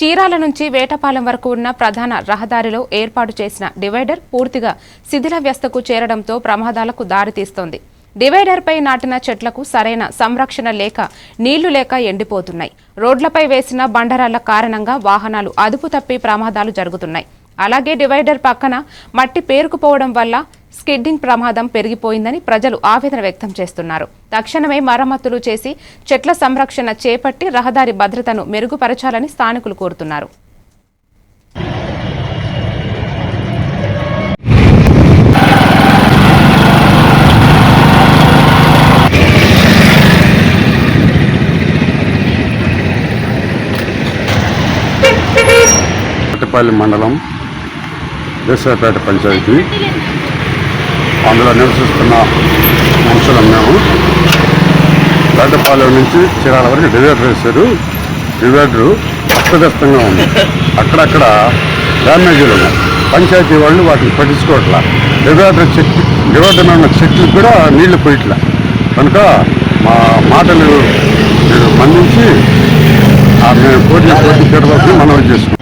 చీరాల నుంచి వేటపాలెం వరకు ఉన్న ప్రధాన రహదారిలో ఏర్పాటు చేసిన డివైడర్ పూర్తిగా శిథిల వ్యవస్థకు చేరడంతో ప్రమాదాలకు దారితీస్తోంది. డివైడర్పై నాటిన చెట్లకు సరైన సంరక్షణ లేక నీళ్ళు లేక ఎండిపోతున్నాయి. రోడ్లపై వేసిన బండరాళ్ళ కారణంగా వాహనాలు అదుపు తప్పి ప్రమాదాలు జరుగుతున్నాయి. అలాగే డివైడర్ పక్కన మట్టి పేరుకుపోవడం వల్ల స్కిడ్డింగ్ ప్రమాదం పెరిగిపోయిందని ప్రజలు ఆవేదన వ్యక్తం చేస్తున్నారు. తక్షణమే మరమ్మతులు చేసి చెట్ల సంరక్షణ చేపట్టి రహదారి భద్రతను మెరుగుపరచాలని స్థానికులు కోరుతున్నారు. మండలం దేశాపేట పంచాయతీ. అందులో నివసిస్తున్న మనుషులం మేము. పేటపాలెం నుంచి చీరాల వరకు డివైడర్ వేశారు. డివైడరు అస్తవ్యస్తంగా ఉంది. అక్కడక్కడ డ్యామేజీలు ఉన్నాయి. పంచాయతీ వాళ్ళు వాటిని పట్టించుకోవట్లా. డివైడర్ చెట్టు డివైడర్ ఉన్న చెట్లు కూడా నీళ్ళు పోయట్లా. కనుక మా మాటలు మీరు మన్నించి ఆ మేము పోటీ పోటీ పెట్టవలసి మనం చేసుకుంటాం